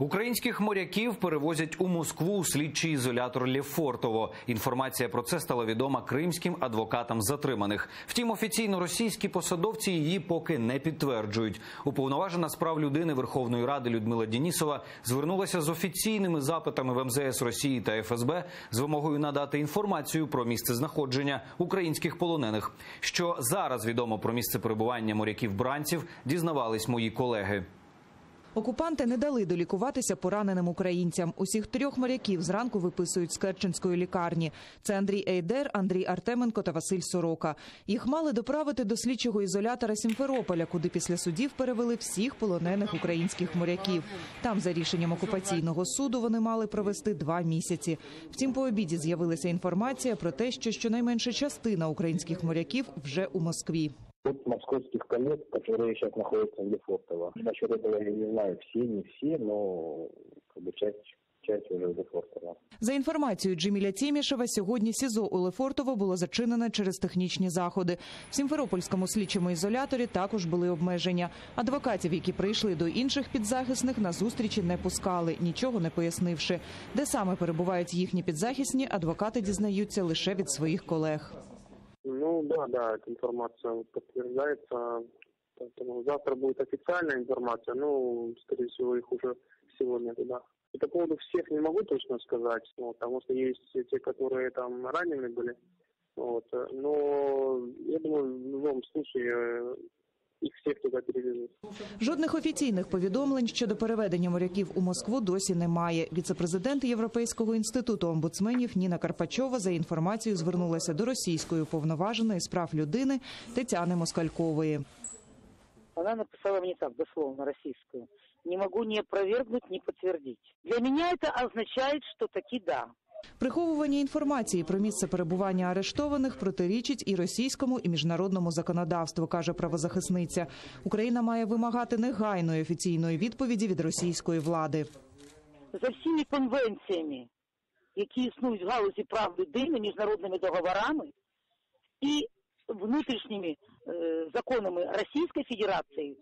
Українських моряків перевозять у Москву у слідчий ізолятор Лефортово. Інформація про це стала відома кримським адвокатам затриманих. Втім, офіційно російські посадовці її поки не підтверджують. Уповноважена з прав людини Верховної Ради Людмила Дінісова звернулася з офіційними запитами в МЗС Росії та ФСБ з вимогою надати інформацію про місце знаходження українських полонених. Що зараз відомо про місце перебування моряків бранців, дізнавались мої колеги. Окупанти не дали долікуватися пораненим українцям. Усіх трьох моряків зранку виписують з Керченської лікарні. Це Андрій Ейдер, Андрій Артеменко та Василь Сорока. Їх мали доправити до слідчого ізолятора Сімферополя, куди після судів перевели всіх полонених українських моряків. Там, за рішенням окупаційного суду, вони мали провести два місяці. Втім, по обіді з'явилася інформація про те, що щонайменше частина українських моряків вже у Москві от московских коллег, которые сейчас находятся в Лефортово. Насчет этого я не знаю, все, не все, но как бы часть, часть уже в Лефортово. За інформацією Джеміля Тімішева, сьогодні СІЗО у Лефортово було зачинене через технічні заходи. В Сімферопольському слідчому ізоляторі також були обмеження. Адвокатів, які прийшли до інших підзахисних, на зустрічі не пускали, нічого не пояснивши. Де саме перебувають їхні підзахисні, адвокати дізнаються лише від своїх колег. Ну да, да, эта информация подтверждается. Поэтому завтра будет официальная информация, ну, скорее всего, их уже сегодня туда. И по поводу всех не могу точно сказать, вот, потому что есть те, которые там ранены были. Вот, но я думаю, в любом случае э, их всех туда перевезут. Жодних офіційних повідомлень щодо переведення моряків у Москву досі немає. Віцепрезидент Європейського інституту омбудсменів Ніна Карпачова за інформацією звернулася до російської уповноваженої з прав людини Тетяни Москалькової. Она написала мне так, дословно, российскую. Не могу ни опровергнуть, ни подтвердить. Для меня это означает, что таки да. Приховування інформації про місце перебування арештованих протирічить і російському, і міжнародному законодавству, каже правозахисниця. Україна має вимагати негайної офіційної відповіді від російської влади. За всіми конвенціями, які існують в галузі прав людини, міжнародними договорами і внутрішніми е, законами Російської Федерації,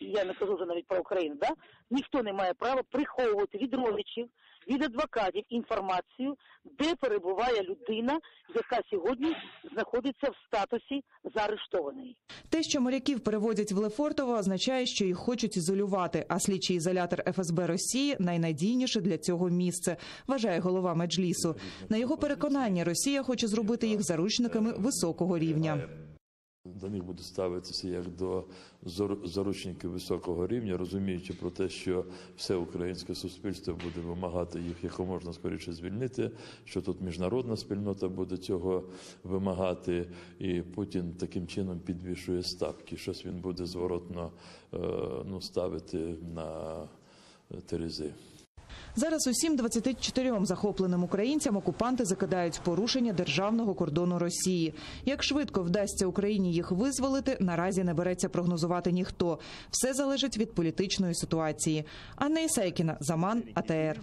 я не кажу вже навіть про Україну, да? ніхто не має права приховувати від родичів, від адвокатів інформацію, де перебуває людина, яка сьогодні знаходиться в статусі заарештованої. Те, що моряків переводять в Лефортово, означає, що їх хочуть ізолювати. А слідчий ізолятор ФСБ Росії найнадійніше для цього місце, вважає голова меджлісу. На його переконання, Росія хоче зробити їх заручниками високого рівня. До них буде ставитися як до зар- заручників високого рівня, розуміючи про те, що все українське суспільство буде вимагати їх якомога скоріше звільнити, що тут міжнародна спільнота буде цього вимагати, і Путін таким чином підвішує ставки. Щось він буде зворотно е, ну, ставити на терези. Зараз усім 24 захопленим українцям окупанти закидають порушення державного кордону Росії. Як швидко вдасться Україні їх визволити, наразі не береться прогнозувати ніхто. Все залежить від політичної ситуації. Анна Ісайкіна, Заман, АТР.